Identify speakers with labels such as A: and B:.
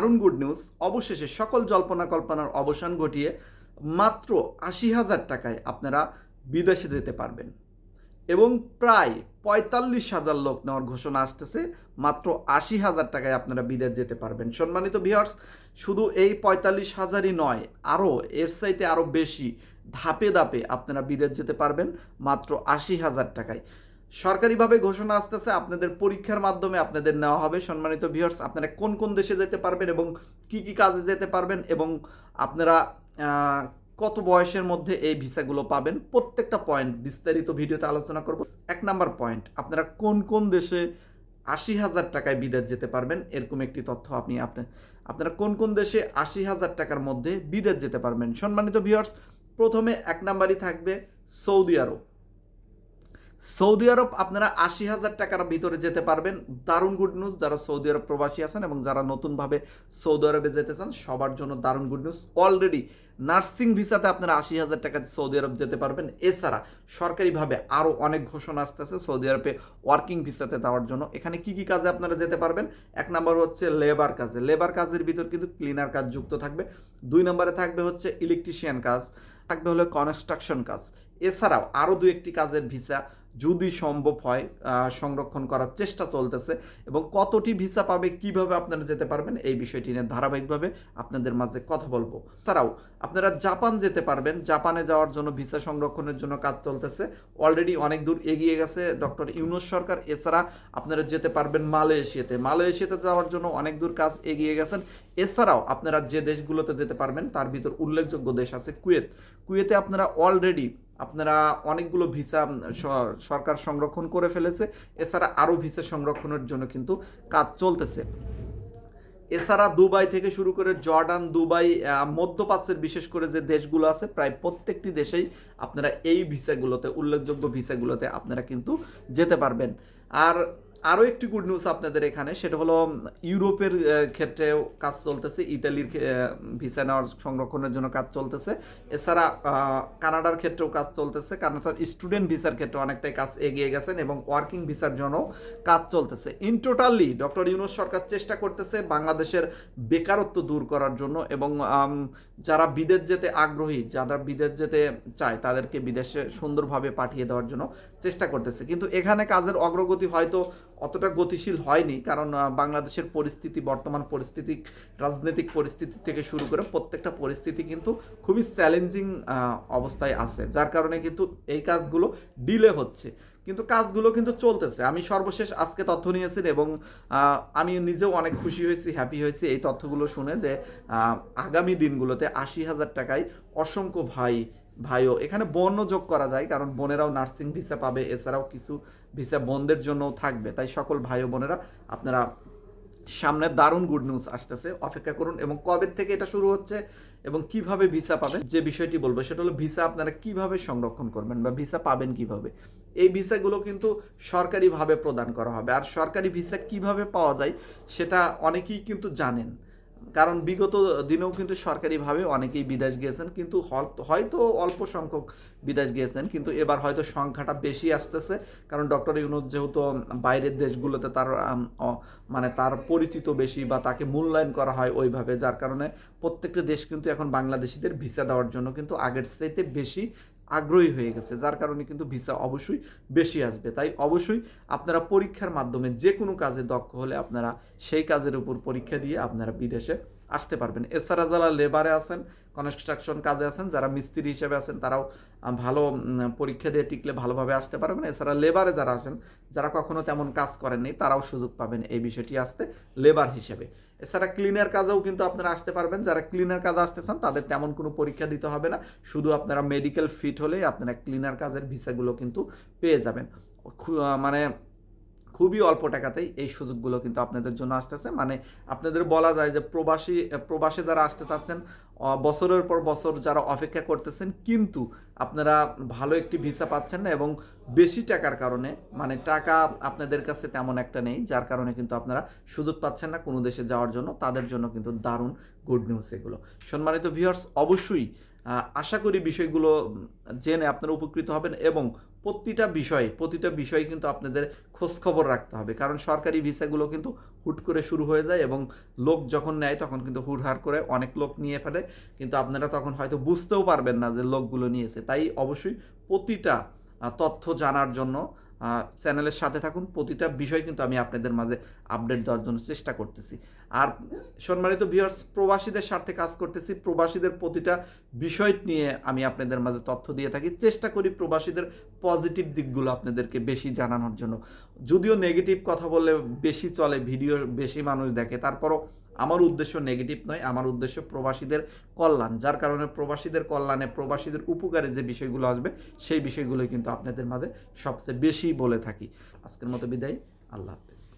A: দারুণ good news অবশেষে সকল জল্পনা কল্পনার অবসান ঘটিয়ে মাত্র আশি হাজার টাকায় আপনারা বিদেশে যেতে পারবেন। এবং প্রায় পঁয়তাল্লিশ হাজার লোক নেওয়ার ঘোষণা আসতেছে, মাত্র আশি হাজার টাকায় আপনারা বিদেশ যেতে পারবেন। সম্মানিত ভিউয়ার্স শুধু এই পঁয়তাল্লিশ হাজারই নয়, আরও এর চাইতে আরও বেশি ধাপে ধাপে আপনারা বিদেশ যেতে পারবেন, মাত্র আশি হাজার টাকায়। সরকারিভাবে ঘোষণা আসতেছে, আপনাদের পরীক্ষার মাধ্যমে আপনাদের নেওয়া হবে। সম্মানিত ভিউয়ার্স আপনারা কোন কোন দেশে যেতে পারবেন এবং কি কি কাজে যেতে পারবেন এবং আপনারা কত বয়সের মধ্যে এই ভিসাগুলো পাবেন? প্রত্যেকটা পয়েন্ট বিস্তারিত ভিডিওতে আলোচনা করব। এক নাম্বার পয়েন্ট আপনারা কোন কোন দেশে আশি হাজার টাকায় বিদেশ যেতে পারবেন? এরকম একটি তথ্য আপনি আপনি, আপনারা কোন কোন দেশে আশি হাজার টাকার মধ্যে বিদেশ যেতে পারবেন? সম্মানিত ভিউয়ার্স প্রথমে এক নাম্বারই থাকবে সৌদি আরব। সৌদি আরব, আপনারা আশি হাজার টাকার ভিতরে যেতে পারবেন। দারুণ গুড নিউজ যারা সৌদি আরব প্রবাসী আছেন এবং যারা নতুনভাবে সৌদি আরবে যেতে চান, সবার জন্য দারুণ গুড নিউজ অলরেডি নার্সিং ভিসাতে আপনারা আশি হাজার টাকা সৌদি আরব যেতে পারবেন। এছাড়া সরকারিভাবে আরও অনেক ঘোষণা আসতেছে সৌদি আরবে ওয়ার্কিং ভিসাতে যাওয়ার জন্য। এখানে কি কি কাজে আপনারা যেতে পারবেন? এক নম্বর হচ্ছে লেবার কাজে। লেবার কাজের ভিতর কিন্তু ক্লিনার কাজ যুক্ত থাকবে। দুই নম্বরে থাকবে হচ্ছে ইলেকট্রিশিয়ান কাজ। থাকবে হলো কনস্ট্রাকশন কাজ। এছাড়াও আরও দু একটি কাজের ভিসা যদি সম্ভব হয় সংরক্ষণ করার চেষ্টা চলতেছে এবং কতটি ভিসা পাবে, কীভাবে আপনারা যেতে পারবেন, এই বিষয়টি নিয়ে ধারাবাহিকভাবে আপনাদের মাঝে কথা বলব। তারাও, আপনারা জাপান যেতে পারবেন। জাপানে যাওয়ার জন্য ভিসা সংরক্ষণের জন্য কাজ চলতেছে। অলরেডি অনেক দূর এগিয়ে গেছে ডক্টর ইউনুস সরকার। এছাড়া আপনারা যেতে পারবেন মালয়েশিয়াতে। মালয়েশিয়াতে যাওয়ার জন্য অনেক দূর কাজ এগিয়ে গেছেন। এছাড়াও আপনারা যে দেশগুলোতে যেতে পারবেন, তার ভিতর উল্লেখযোগ্য দেশ আছে কুয়েত। কুয়েতে আপনারা অলরেডি আপনারা অনেকগুলো ভিসা সরকার সংরক্ষণ করে ফেলেছে। এছাড়া আরও ভিসা সংরক্ষণের জন্য কিন্তু কাজ চলতেছে। এছাড়া দুবাই থেকে শুরু করে জর্ডান, দুবাই মধ্যপ্রাচ্যের বিশেষ করে যে দেশগুলো আছে, প্রায় প্রত্যেকটি দেশেই আপনারা এই ভিসাগুলোতে, উল্লেখযোগ্য ভিসাগুলোতে আপনারা কিন্তু যেতে পারবেন। আর আরও একটি গুড নিউজ আপনাদের এখানে, সেটা হলো ইউরোপের ক্ষেত্রেও কাজ চলতেছে, ইতালির ভিসা নেওয়ার সংরক্ষণের জন্য কাজ চলতেছে। এছাড়া কানাডার ক্ষেত্রেও কাজ চলতেছে কানাডার স্টুডেন্ট ভিসার ক্ষেত্রে অনেকটাই কাজ এগিয়ে গেছেন এবং ওয়ার্কিং ভিসার জন্য কাজ চলতেছে। ইন টোটালি ডক্টর ইউনুস সরকার চেষ্টা করতেছে বাংলাদেশের বেকারত্ব দূর করার জন্য এবং যারা বিদেশ যেতে আগ্রহী, যারা বিদেশ যেতে চায়, তাদেরকে বিদেশে সুন্দরভাবে পাঠিয়ে দেওয়ার জন্য চেষ্টা করতেছে। কিন্তু এখানে কাজের অগ্রগতি হয়তো অতটা গতিশীল হয়নি, কারণ বাংলাদেশের পরিস্থিতি, বর্তমান পরিস্থিতি, রাজনৈতিক পরিস্থিতি থেকে শুরু করে প্রত্যেকটা পরিস্থিতি কিন্তু খুবই চ্যালেঞ্জিং অবস্থায় আছে, যার কারণে কিন্তু এই কাজগুলো ডিলে হচ্ছে। কিন্তু কাজগুলো কিন্তু চলতেছে। আমি সর্বশেষ আজকে তথ্য নিয়েছি এবং আমি নিজেও অনেক খুশি হয়েছি হ্যাপি হয়েছি এই তথ্যগুলো শুনে যে আগামী দিনগুলোতে আশি হাজার টাকায় অসংখ্য ভাই, ভাইও, এখানে বোনও যোগ করা যায়, কারণ বোনেরাও নার্সিং ভিসা পাবে, এছাড়াও কিছু ভিসা বন্ধের জন্যও থাকবে। তাই সকল ভাই বোনেরা, আপনারা সামনে দারুণ গুড নিউজ আসতেছে। অপেক্ষা করুন এবং কবে থেকে এটা শুরু হচ্ছে এবং কীভাবে ভিসা পাবেন, যে বিষয়টি বলব, সেটা হলো ভিসা আপনারা কীভাবে সংরক্ষণ করবেন বা ভিসা পাবেন কীভাবে। এই ভিসাগুলো কিন্তু সরকারিভাবে প্রদান করা হবে। আর সরকারি ভিসা কীভাবে পাওয়া যায়, সেটা অনেকেই কিন্তু জানেন। কারণ বিগত দিনেও কিন্তু সরকারিভাবে অনেকেই বিদেশ গিয়েছেন, কিন্তু হয়তো অল্প সংখ্যক বিদেশ গিয়েছেন, কিন্তু এবার হয়তো সংখ্যাটা বেশি আসতেছে। কারণ ডক্টর ইউনুস যেহেতু বাইরের দেশগুলোতে তার মানে তার পরিচিত বেশি বা তাকে মূল্যায়ন করা হয় ওইভাবে, যার কারণে প্রত্যেকটা দেশ কিন্তু এখন বাংলাদেশিদের ভিসা দেওয়ার জন্য কিন্তু আগের চাইতে বেশি আগ্রহী হয়ে গেছে, যার কারণে কিন্তু ভিসা অবশ্যই বেশি আসবে। তাই অবশ্যই আপনারা পরীক্ষার মাধ্যমে যে কোনো কাজে দক্ষ হলে আপনারা সেই কাজের উপর পরীক্ষা দিয়ে আপনারা বিদেশে আসতে পারবেন। এছাড়া যারা লেবারে আছেন কনস্ট্রাকশন কাজে আছেন, যারা মিস্ত্রি হিসেবে আছেন, তারাও ভালো পরীক্ষা দিয়ে টিকলে ভালোভাবে আসতে পারবেন। এছাড়া লেবারে যারা আছেন, যারা কখনো তেমন কাজ করেননি তারাও সুযোগ পাবেন এই বিষয়টি আসতে লেবার হিসেবে। এছাড়া ক্লিনার কাজেও কিন্তু আপনারা আসতে পারবেন। যারা ক্লিনার কাজে আসতে চান, তাদের তেমন কোনো পরীক্ষা দিতে হবে না। শুধু আপনারা মেডিকেল ফিট হলেই আপনারা ক্লিনার কাজের ভিসাগুলো কিন্তু পেয়ে যাবেন। মানে খুবই অল্প টাকাতেই এই সুযোগগুলো কিন্তু আপনাদের জন্য আসতেছে। মানে আপনাদের বলা যায় যে প্রবাসী, প্রবাসে যারা আসতে চাচ্ছেন বছরের পর বছর যারা অপেক্ষা করতেছেন, কিন্তু আপনারা ভালো একটি ভিসা পাচ্ছেন না এবং বেশি টাকার কারণে মানে টাকা আপনাদের কাছে তেমন একটা নেই, যার কারণে কিন্তু আপনারা সুযোগ পাচ্ছেন না কোনো দেশে যাওয়ার জন্য। তাদের জন্য কিন্তু দারুণ গুড নিউজ এগুলো। সম্মানিত ভিউয়ার্স, অবশ্যই আশা করি বিষয়গুলো জেনে আপনারা উপকৃত হবেন এবং প্রতিটা বিষয়ে প্রতিটা বিষয়ে কিন্তু আপনাদের খোঁজখবর রাখতে হবে। কারণ সরকারি ভিসাগুলো কিন্তু হুট করে শুরু হয়ে যায় এবং লোক যখন নেয় তখন কিন্তু হুড়হার করে অনেক লোক নিয়ে ফেলে। কিন্তু আপনারা তখন হয়তো বুঝতেও পারবেন না যে লোকগুলো নিয়েছে। তাই অবশ্যই প্রতিটা তথ্য জানার জন্য চ্যানেলের সাথে থাকুন। প্রতিটা বিষয় কিন্তু আমি আপনাদের মাঝে আপডেট দেওয়ার জন্য চেষ্টা করতেছি। আর সম্মানিত ভিউয়ার্স প্রবাসীদের স্বার্থে কাজ করতেছি। প্রবাসীদের প্রতিটা বিষয় নিয়ে আমি আপনাদের মাঝে তথ্য দিয়ে থাকি। চেষ্টা করি প্রবাসীদের পজিটিভ দিকগুলো আপনাদেরকে বেশি জানানোর জন্য। যদিও নেগেটিভ কথা বললে বেশি চলে ভিডিও বেশি মানুষ দেখে, তারপরও আমার উদ্দেশ্য নেগেটিভ নয়, আমার উদ্দেশ্য প্রবাসীদের কল্যাণ। যার কারণে প্রবাসীদের কল্যাণে, প্রবাসীদের উপকারে যে বিষয়গুলো আসবে, সেই বিষয়গুলোই কিন্তু আপনাদের মাঝে সবচেয়ে বেশি বলে থাকি। আজকের মতো বিদায়, আল্লাহ হাফেজ।